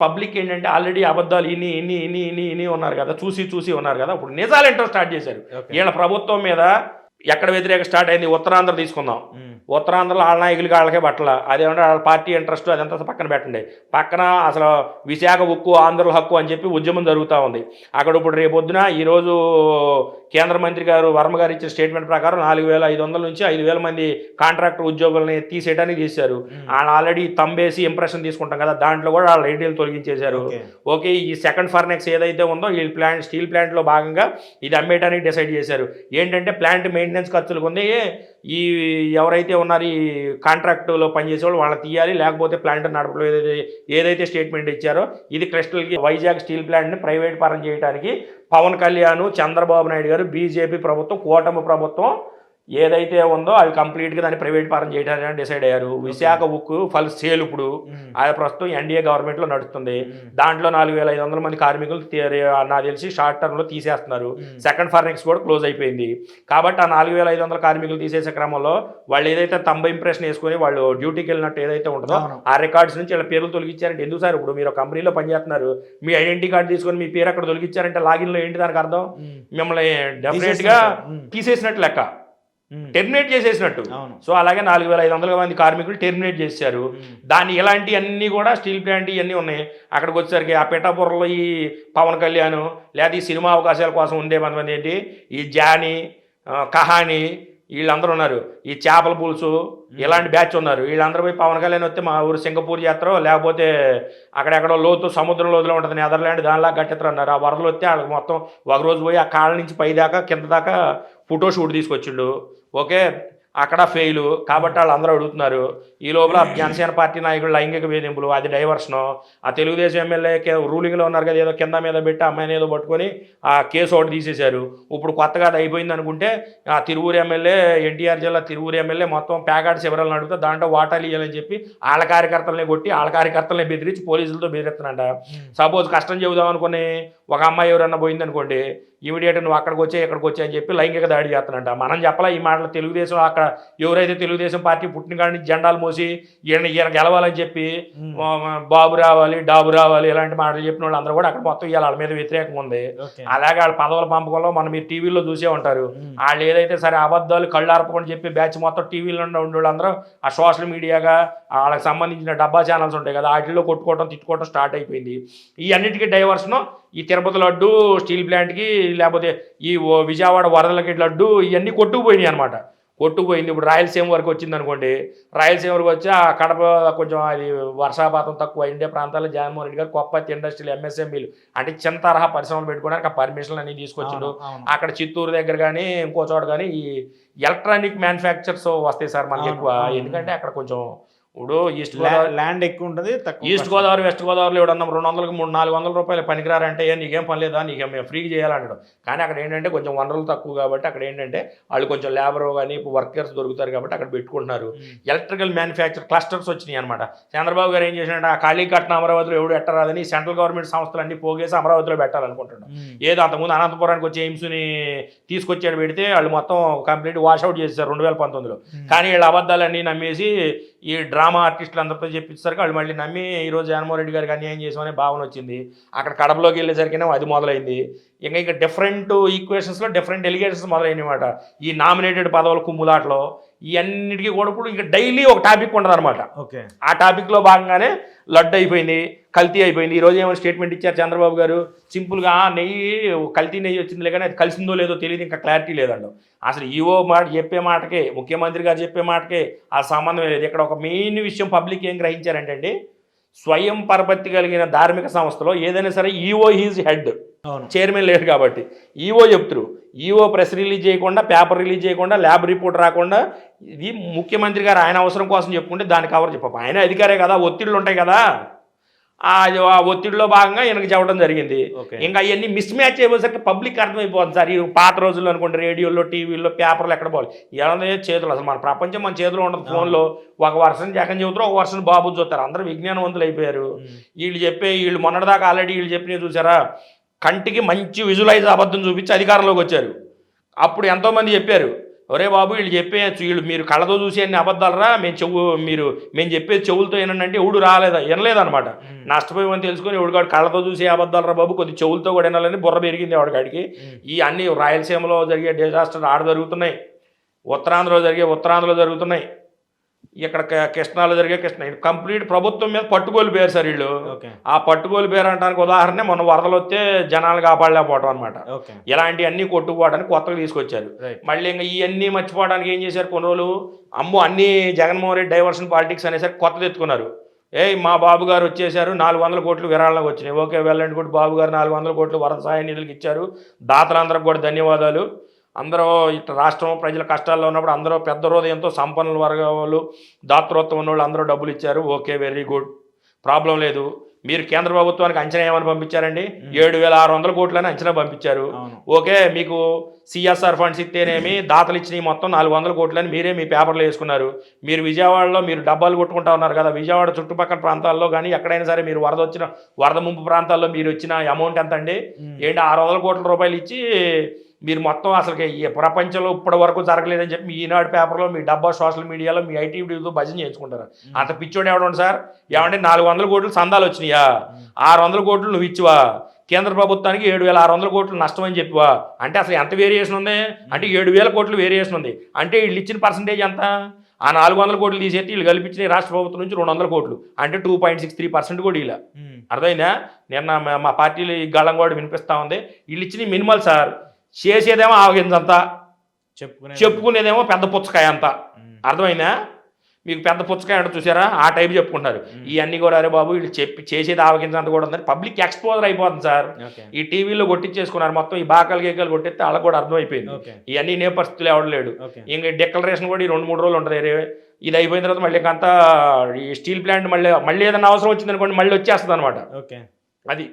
Public ఏంటంటే already అబద్ధాలు ఇన్ని ఇన్ని ఇన్ని ఇన్ని ఇన్ని ఉన్నారు కదా చూసి చూసి ఉన్నారు కదా ఇప్పుడు నిజాలు ఏంటో స్టార్ట్ చేశారు. వీళ్ళ ప్రభుత్వం మీద ఎక్కడ వ్యతిరేక స్టార్ట్ అయింది? ఉత్తరాంధ్ర తీసుకుందాం. ఉత్తరాంధ్రలో వాళ్ళ నాయకులకి వాళ్ళకే పట్టల అదేమంటే వాళ్ళ పార్టీ ఇంట్రెస్ట్ అదంతా పక్కన పెట్టండి. పక్కన అసలు విశాఖ ఉక్కు ఆంధ్రుల హక్కు అని చెప్పి ఉద్యమం జరుగుతూ ఉంది. అక్కడ ఇప్పుడు రేపొద్దున ఈరోజు కేంద్ర మంత్రి గారు వర్మ గారు ఇచ్చిన స్టేట్మెంట్ ప్రకారం నాలుగు వేల ఐదు వందల నుంచి ఐదు వేల మంది కాంట్రాక్టర్ ఉద్యోగుల్ని తీసేయడానికి చేశారు. వాళ్ళు ఆల్రెడీ తంబేసి ఇంప్రెషన్ తీసుకుంటాం కదా. దాంట్లో కూడా వాళ్ళ ఐడియాలు తొలగించేశారు. ఓకే. ఈ సెకండ్ ఫర్నెక్స్ ఏదైతే ఉందో ఈ ప్లాంట్ స్టీల్ ప్లాంట్లో భాగంగా ఇది అమ్మేయడానికి డిసైడ్ చేశారు. ఏంటంటే ప్లాంట్ మెయింటెనెన్స్ ఖర్చులకు ఉంది. ఈ ఎవరైతే ఉన్నారు ఈ కాంట్రాక్టులో పనిచేసే వాళ్ళు వాళ్ళని తీయాలి లేకపోతే ప్లాంట్ నడపడం ఏదైతే ఏదైతే స్టేట్మెంట్ ఇచ్చారో ఇది క్రిస్టల్కి వైజాగ్ స్టీల్ ప్లాంట్ని ప్రైవేట్ పరం చేయడానికి పవన్ కళ్యాణ్ చంద్రబాబు నాయుడు గారు బీజేపీ ప్రభుత్వం కూటమి ప్రభుత్వం ఏదైతే ఉందో అవి కంప్లీట్గా దాన్ని ప్రైవేట్ పరం చేయడానికి డిసైడ్ అయ్యారు విశాఖ ఉక్కు ఫల్ సేల్ ఇప్పుడు. అది ప్రస్తుతం ఎన్డీఏ గవర్నమెంట్లో నడుస్తుంది. దాంట్లో నాలుగు వేల ఐదు వందల మంది కార్మికులు నాకు తెలిసి షార్ట్ టర్మ్లో తీసేస్తున్నారు. సెకండ్ ఫర్నెక్స్ కూడా క్లోజ్ అయిపోయింది కాబట్టి ఆ నాలుగు వేల ఐదు వందల కార్మికులు తీసేసే క్రమంలో వాళ్ళు ఏదైతే తంబ ఇంప్రెషన్ వేసుకొని వాళ్ళు డ్యూటీకి వెళ్ళినట్టు ఏదైతే ఉంటుందో. ఆ రికార్డ్స్ నుంచి వాళ్ళ పేర్లు తొలగించారంటే ఎందుకు సార్ ఇప్పుడు మీరు కంపెనీలో పనిచేస్తున్నారు మీ ఐడెంటిటీ కార్డు తీసుకొని మీ పేరు అక్కడ తొలగించారంటే లాగిన్లో ఏంటి దానికి అర్థం. మిమ్మల్ని డెఫినెట్గా తీసేసినట్టు. లెక్క. టెర్మినేట్ చేసేసినట్టు. సో అలాగే నాలుగు వేల ఐదు వందల మంది కార్మికులు టెర్మినేట్ చేశారు. దాని ఇలాంటి అన్నీ కూడా స్టీల్ ప్లాంట్ ఇవన్నీ ఉన్నాయి. అక్కడికి వచ్చేసరికి ఆ పిఠాపురంలో ఈ పవన్ కళ్యాణ్ లేదా ఈ సినిమా అవకాశాల కోసం ఉండే కొంతమంది ఏంటి ఈ జానీ కహాని వీళ్ళందరూ ఉన్నారు. ఈ చేపల పులుసు ఇలాంటి బ్యాచ్ ఉన్నారు. వీళ్ళందరూ పోయి పవన్ కళ్యాణ్ వస్తే మా ఊరు సింగపూర్ చేస్తారో. లేకపోతే అక్కడెక్కడో లోతు సముద్రం లోతులో ఉంటుంది నెదర్లాండ్ దానిలా గట్టెత్తరు అన్నారు. ఆ వరదలు వస్తే వాళ్ళకి మొత్తం ఒక రోజు పోయి ఆ కాళ్ళ నుంచి పై దాకా కింద దాకా ఫోటో షూట్ తీసుకొచ్చిండు. ఓకే అక్కడ ఫెయిల్. కాబట్టి వాళ్ళు అందరూ అడుగుతున్నారు ఈ లోపల జనసేన పార్టీ నాయకులు లైంగిక వేధింపులు అది డైవర్షను. ఆ తెలుగుదేశం ఎమ్మెల్యే రూలింగ్లో ఉన్నారు కదా ఏదో కింద మీద పెట్టి అమ్మాయిని ఏదో పట్టుకొని ఆ కేసు ఒకటి తీసేశారు. ఇప్పుడు కొత్తగా అది అయిపోయింది అనుకుంటే ఆ తిరువురు ఎమ్మెల్యే ఎన్టీఆర్ జిల్లా తిరువురు ఎమ్మెల్యే మొత్తం ప్యాకాట్ శిబిరాలను అడిగితే దాంట్లో వాటాలు ఇవ్వాలని చెప్పి వాళ్ళ కార్యకర్తలనే కొట్టి వాళ్ళ కార్యకర్తలనే బెదిరించి పోలీసులతో బెదిరిస్తున్నాడ ఉమ్. సపోజ్ కష్టం చెబుదాం అనుకుని ఒక అమ్మాయి ఎవరన్నా పోయింది అనుకోండి ఇమీడియట్ నువ్వు అక్కడికి వచ్చే ఇక్కడికి వచ్చే అని చెప్పి లైంగిక దాడి చేస్తానంట. మనం చెప్పలా ఈ మాటలు తెలుగుదేశం అక్కడ ఎవరైతే తెలుగుదేశం పార్టీ పుట్టిన కాడి నుంచి జెండాలు మోసి ఈయన ఈయన గెలవాలని చెప్పి బాబు రావాలి డాబు రావాలి ఇలాంటి మాటలు చెప్పిన వాళ్ళు అందరూ కూడా అక్కడ మొత్తం ఇవాళ వాళ్ళ మీద వ్యతిరేకం ఉంది. అలాగే వాళ్ళ పదవుల పంపకంలో మనం మీరు టీవీలో చూసే ఉంటారు. వాళ్ళు ఏదైతే సరే అబద్ధాలు కళ్ళు ఆర్పకుండా చెప్పి బ్యాచ్ మొత్తం టీవీలో ఉండే వాళ్ళందరూ ఆ సోషల్ మీడియాగా వాళ్ళకి సంబంధించిన డబ్బా ఛానల్స్ ఉంటాయి కదా వాటిల్లో కొట్టుకోవడం తిట్టుకోవడం స్టార్ట్ అయిపోయింది. ఈ అన్నిటికీ డైవర్షన్ ఈ తిరుపతి లడ్డు స్టీల్ ప్లాంట్కి లేకపోతే ఈ విజయవాడ వరదలకి లడ్డు ఇవన్నీ కొట్టుకుపోయినాయి అనమాట కొట్టుకుపోయింది. ఇప్పుడు రాయలసీమ వరకు వచ్చింది అనుకోండి. రాయలసీమ వరకు వచ్చి ఆ కడప కొంచెం అది వర్షాపాతం తక్కువ ఇండియా ప్రాంతాల్లో జగన్మోహన్ రెడ్డి గారు కొప్పతి ఇండస్ట్రియల్ ఎంఎస్ఎంఈలు అంటే చిన్న తరహా పరిశ్రమలు పెట్టుకోవడానికి ఆ పర్మిషన్లు అన్ని తీసుకొచ్చిండు. అక్కడ చిత్తూరు దగ్గర కానీ ఇంకో చోట కానీ ఈ ఎలక్ట్రానిక్ మ్యానుఫ్యాక్చర్స్ వస్తాయి సార్ మనకి ఎక్కువ. ఎందుకంటే అక్కడ కొంచెం ఇప్పుడు ఈస్ట్ గోదావరి ల్యాండ్ ఎక్కువ ఉంటుంది ఈస్ట్. గోదావరి వెస్ట్ గోదావరిలో ఎవడన్నా రెండు వందలకి మూడు నాలుగు వందల రూపాయలు పనికిరారంటే ఏ నీకేం పని లేదా నీకేం మేము ఫ్రీగా చేయాలంటాడు కానీ అక్కడ ఏంటంటే కొంచెం వనరులు తక్కువ కాబట్టి అక్కడ ఏంటంటే వాళ్ళు కొంచెం లేబర్ కానీ వర్కర్స్ దొరుకుతారు కాబట్టి అక్కడ పెట్టుకుంటున్నారు. ఎలక్ట్రికల్ మ్యానుఫ్యాక్చర్ క్లస్టర్స్ వచ్చినాయి అనమాట చంద్రబాబు గారు ఏం చేసినట్టు ఆ కాళీకట్న అమరావతిలో ఎవడు ఎట్టరాదని సెంట్రల్ గవర్నమెంట్ సంస్థలు అన్ని పోగేసి అమరావతిలో పెట్టాలనుకుంటున్నాడు. ఏదో అంతకుముందు అనంతపురానికి వచ్చి ఎయిమ్స్ని తీసుకొచ్చాడు పెడితే వాళ్ళు మొత్తం కంప్లీట్ వాషౌట్ చేశారు రెండు వేల పంతొమ్మిదిలో. కానీ వీళ్ళ అబద్ధాలన్నీ నమ్మేసి ఈ డ్రామా ఆర్టిస్టులు అందరితో చెప్పించేసరికి వాళ్ళు మళ్ళీ నమ్మి ఈరోజు జగన్మోహన్ రెడ్డి గారికి అన్యాయం చేసామనే భావన వచ్చింది. అక్కడ కడపలోకి వెళ్ళేసరికి అది మొదలైంది. ఇంకా ఇంకా డిఫరెంట్ ఈక్వేషన్స్లో డిఫరెంట్ ఎలిగేషన్స్ మొదలైనమాట ఈ నామినేటెడ్ పదవుల కుమ్ములాట్లో ఇవన్నిటికీ కూడా ఇప్పుడు ఇంకా డైలీ ఒక టాపిక్ ఉండదు అనమాట ఓకే. ఆ టాపిక్లో భాగంగానే లడ్డు అయిపోయింది కల్తీ అయిపోయింది. ఈరోజు ఏమైనా స్టేట్మెంట్ ఇచ్చారు చంద్రబాబు గారు? సింపుల్గా "ఆ, నెయ్యి కల్తీ నెయ్యి వచ్చిందిలే కానీ అది కలిసిందో లేదో తెలియదు ఇంకా క్లారిటీ లేదండి అసలు ఈవో మాట చెప్పే మాటకే ముఖ్యమంత్రి గారు చెప్పే మాటకే ఆ సంబంధం లేదు. ఇక్కడ ఒక మెయిన్ విషయం పబ్లిక్ ఏం గ్రహించారంటే అండి స్వయం పరపత్తి కలిగిన ధార్మిక సంస్థలో ఏదైనా సరే ఈఓ హీజ్ హెడ్ చైర్మన్ లేడు కాబట్టి. ఈఓ చెప్తురు. ఈఓ ప్రెస్ రిలీజ్ చేయకుండా పేపర్ రిలీజ్ చేయకుండా ల్యాబ్ రిపోర్ట్ రాకుండా ఇది ముఖ్యమంత్రి గారు ఆయన అవసరం కోసం చెప్పుకుంటే దాని కవర్ చెప్ప. ఆయన అధికారే కదా ఒత్తిళ్ళు ఉంటాయి కదా. ఆ ఒత్తిడిలో భాగంగా ఈయనకి చెప్పడం జరిగింది. ఓకే. ఇంకా అవన్నీ మిస్ మ్యాచ్ అయిపోయేసరికి పబ్లిక్ అర్థమైపోతుంది సార్. ఈ పాత రోజుల్లో అనుకోండి రేడియోలో టీవీలో పేపర్లు ఎక్కడ పోవాలి? ఏమన్నా చేతులు అసలు మన ప్రపంచం మన చేతిలో ఉండదు ఫోన్లో. ఒక వర్షం జగన్ చెబుతారు ఒక వర్షం బాబు చూస్తారు. అందరూ విజ్ఞానవంతులు అయిపోయారు. వీళ్ళు చెప్పే వీళ్ళు మొన్నటిదాకా ఆల్రెడీ వీళ్ళు చెప్పినవి చూసారా? కంటికి మంచి విజువలైజ్ అబద్ధం చూపించి అధికారంలోకి వచ్చారు. అప్పుడు ఎంతోమంది చెప్పారు ఒరే బాబు వీళ్ళు చెప్పేయచ్చు వీళ్ళు మీరు కళ్ళతో చూసి అన్ని అబద్ధాలరా? మేము చెవు మీరు మేము చెప్పేది చెవులతో వినండి ఎవడు రాలేదా? వినలేదన్నమాట. ఉమ్. నష్టపోయామని తెలుసుకొని ఎవడికాడు కళ్ళతో చూసి అబద్ధాలరా బాబు? కొద్ది చెవులతో కూడా వినాలని బుర్ర పెరిగింది వాడికాడికి ఉమ్. ఈ అన్ని రాయలసీమలో జరిగే డిజాస్టర్ ఆడ జరుగుతున్నాయి. ఉత్తరాంధ్రలో జరిగే ఉత్తరాంధ్రలో జరుగుతున్నాయి. ఇక్కడ కృష్ణాలో జరిగే కృష్ణ కంప్లీట్ ప్రభుత్వం మీద పట్టుకోలు పేరు సార్ వీళ్ళు. ఆ పట్టుకోలు పేరు అంటానికి ఉదాహరణ మొన్న వరదలు వస్తే జనాలు కాపాడలేకపోవడం అనమాట ఇలాంటివన్నీ కొట్టుకుపోవడానికి కొత్తగా తీసుకొచ్చారు. మళ్ళీ ఇంకా ఇవన్నీ మర్చిపోవడానికి ఏం చేశారు కొన్ని రోజులు? అమ్మో అన్ని జగన్మోహన్ రెడ్డి డైవర్షన్ పాలిటిక్స్ అనేసరికి కొత్తది ఎత్తుకున్నారు. ఏయ్ మా బాబు గారు వచ్చేసారు నాలుగు వందల కోట్లు విరాళంగా వచ్చినాయి. ఓకే వెళ్ళండి కూడా బాబు గారు నాలుగు వందల కోట్లు వరద సహాయ నిధులకు ఇచ్చారు. దాతలందరికి కూడా ధన్యవాదాలు. అందరూ ఇట్లా రాష్ట్రం ప్రజల కష్టాల్లో ఉన్నప్పుడు అందరూ పెద్ద హృదయంతో సంపన్నుల వర్గాలు దాతృత్వం ఉన్న వాళ్ళు అందరూ డబ్బులు ఇచ్చారు. Okay very good. ప్రాబ్లం లేదు. మీరు కేంద్ర ప్రభుత్వానికి అంచనా ఏమని పంపించారండి? ఏడు వేల ఆరు వందల కోట్లని అంచనా పంపించారు. ఓకే మీకు సిఎస్ఆర్ ఫండ్స్ ఇస్తేనేమి దాతలు ఇచ్చినవి మొత్తం నాలుగు వందల కోట్లని మీరే మీ పేపర్లో వేసుకున్నారు. మీరు విజయవాడలో మీరు డబ్బాలు కొట్టుకుంటా ఉన్నారు కదా విజయవాడ చుట్టుపక్కల ప్రాంతాల్లో కానీ ఎక్కడైనా సరే మీరు వరద వచ్చిన వరద ముంపు ప్రాంతాల్లో మీరు వచ్చిన అమౌంట్ ఎంత అండి. ఏంటి ఆరు వందల కోట్ల రూపాయలు ఇచ్చి మీరు మొత్తం అసలు ఈ ప్రపంచంలో ఇప్పటి వరకు జరగలేదని చెప్పి మీ ఈనాడు పేపర్లో మీ డబ్బా సోషల్ మీడియాలో మీ ఐటీవీతో భజన చేసుకుంటారు అంత పిచ్చోడు ఎవడండి సార్? ఏమంటే నాలుగు వందల కోట్లు సందాలు వచ్చినాయా? ఆరు వందల కోట్లు నువ్వు ఇచ్చివా? కేంద్ర ప్రభుత్వానికి ఏడు వేల ఆరు వందల కోట్లు నష్టం అని చెప్పివా? అంటే అసలు ఎంత వేరియేషన్ ఉంది? అంటే ఏడు వేల కోట్లు వేరియేషన్ ఉంది. అంటే వీళ్ళు ఇచ్చిన పర్సంటేజ్ ఎంత? ఆ నాలుగు వందల కోట్లు తీసేసి వీళ్ళు కల్పించిన రాష్ట్ర ప్రభుత్వం నుంచి రెండు వందల కోట్లు. అంటే two point six three percent కూడా ఇలా ఉమ్. అర్థమైందా? నిన్న మా- పార్టీలో ఈ గళ్ళం కూడా వినిపిస్తూ ఉంది. వీళ్ళు ఇచ్చిన మినిమల్ సార్. చేసేదేమో ఆవగించంతా చెప్పుకునే చెప్పుకునేదేమో పెద్ద పుచ్చకాయ అంతా ఉమ్. అర్థమైందా? మీకు పెద్ద పుచ్చకాయ అంటే చూసారా? ఆ టైప్ చెప్పుకుంటారు ఇవన్నీ కూడా అరే బాబు వీళ్ళు చెప్పి చేసేది ఆవగించంత కూడా ఉందని పబ్లిక్ ఎక్స్పోజర్ అయిపోతుంది సార్. ఈ టీవీలో కొట్టించేసుకున్నారు మొత్తం ఈ బాకాలు గేకాలు కొట్టిస్తే వాళ్ళకి కూడా అర్థమైపోయింది. ఇవన్నీ నే పరిస్థితులు ఎవడలేడు ఇంక డిక్లరేషన్ కూడా ఈ రెండు మూడు రోజులు ఉంటుంది. ఇది అయిపోయిన తర్వాత మళ్ళీ ఇంకంతా ఈ స్టీల్ ప్లాంట్ మళ్ళీ మళ్ళీ ఏదైనా అవసరం వచ్చిందనుకోండి మళ్ళీ వచ్చేస్తుంది అనమాట ఓకే. అది.